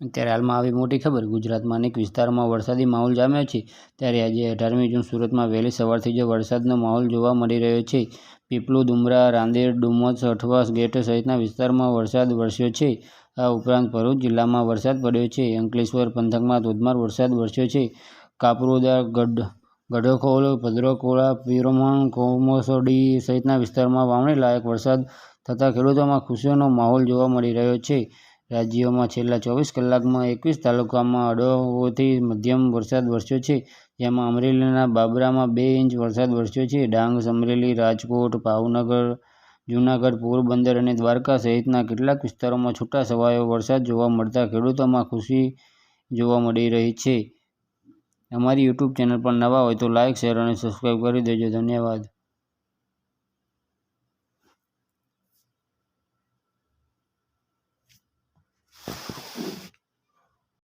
અત્યારે હાલમાં આવી મોટી ખબર, ગુજરાતમાં અનેક વિસ્તારોમાં વરસાદી માહોલ જામ્યો છે. ત્યારે આજે અઢારમી જૂન સુરતમાં વહેલી સવારથી જ વરસાદનો માહોલ જોવા મળી રહ્યો છે. પીપલુદ ડુમરા, રાંદેર, ડુમસ અઠવાસ ગેટ સહિતના વિસ્તારમાં વરસાદ વરસ્યો છે. આ ઉપરાંત ભરૂચ જિલ્લામાં વરસાદ પડ્યો છે. અંકલેશ્વર, પંથકમાં ધોધમાર વરસાદ વરસ્યો છે. કાપરોદા, ગઢ, ગઢખોલ, ભદ્રકોળા, પીરોમણ, કોમોસોડી સહિતના વિસ્તારમાં વાવણી લાયક વરસાદ થતાં ખેડૂતોમાં ખુશીનો માહોલ જોવા મળી રહ્યો છે. રાજ્યમાં છેલ્લા ચોવીસ કલાકમાં એકવીસ તાલુકામાં હળવોથી મધ્યમ વરસાદ વરસ્યો છે. જેમાં અમરેલીના બાબરામાં બે ઇંચ વરસાદ વરસ્યો છે. ડાંગ અમરેલી રાજકોટ, ભાવનગર, જૂનાગઢ, પોરબંદર અને દ્વારકા સહિતના કેટલાક વિસ્તારોમાં છૂટાછવાયો વરસાદ જોવા મળતા ખેડૂતોમાં ખુશી જોવા મળી રહી છે. અમારી યુટ્યુબ ચેનલ પર નવા હોય તો લાઇક શેર અને સબસ્ક્રાઈબ કરી દેજો. ધન્યવાદ.